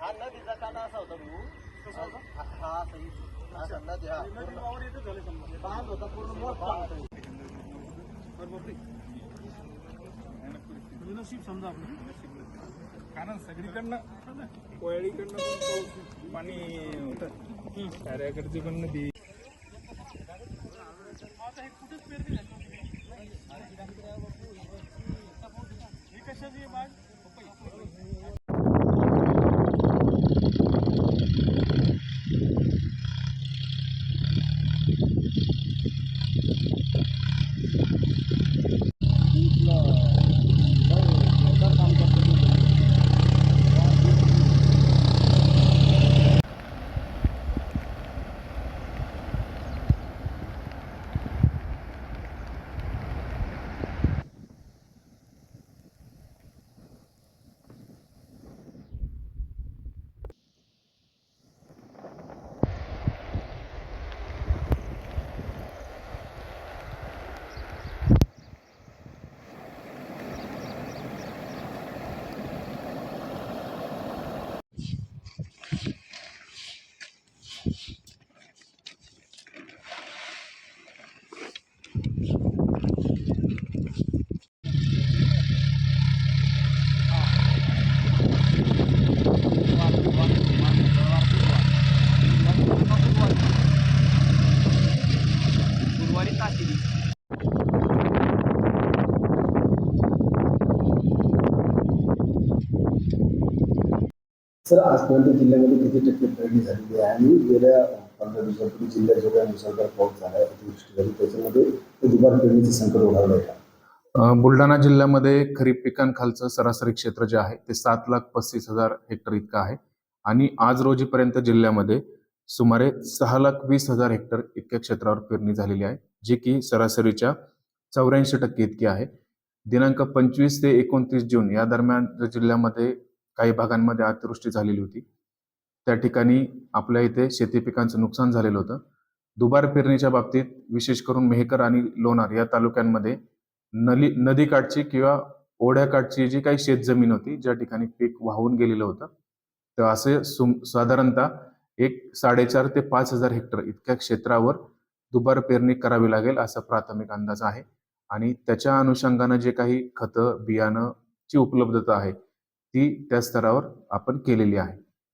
हा न नदी काना असा होता भाऊ? हा सही हा नदी हा बांध होता पूर्ण मोठा म्हणजे नशीब समजा कारण सगळीकडनं कोयळीकडनं पाऊस पाणी होतं. साऱ्याकडची पण नदी कुठेच पेरणी सर आजपर्यंत जिल्ह्यामध्ये किती टक्के पेरणी झालेली आहे आणि गेल्या पंधरा दिवसापूर्वी जिल्ह्यात जो काही मुसळधार पाऊस झाला आहे अतिवृष्टी झाली त्याच्यामध्ये ते दुबार पेरणीचे संकट ओढावलं आहे का? बुलढाणा जिल्ह्यामध्ये खरीप पिकांखालचं सरासरी क्षेत्र जे आहे ते सात लाख पस्तीस हजार हेक्टर इतकं आहे. आणि आज रोजीपर्यंत जिल्ह्यामध्ये सुमारे सहा लाख वीस हजार हेक्टर इतक्या क्षेत्रावर पेरणी झालेली आहे जी की सरासरीच्या चौऱ्याऐंशी टक्के इतकी आहे. दिनांक पंचवीस ते एकोणतीस जून या दरम्यान जिल्ह्यामध्ये काही भागांमध्ये अतिवृष्टी झालेली होती. त्या ठिकाणी आपल्या इथे शेती पिकांचं नुकसान झालेलं होतं. दुबार पेरणीच्या बाबतीत विशेष करून मेहकर आणि लोणार या तालुक्यांमध्ये नली नदीकाठची किंवा ओढ्याकाठची जी काही शेतजमीन होती ज्या ठिकाणी पीक वाहून गेलेलं होतं तर असे सुम साधारणतः एक साडेचार ते पाच हजार हेक्टर इतक्या क्षेत्रावर दुबार पेरणी करावी लागेल असा प्राथमिक अंदाज आहे. आणि त्याच्या अनुषंगानं जे काही खतं बियाणं ची उपलब्धता आहे ती त्या स्तरावर आपण केलेली आहे.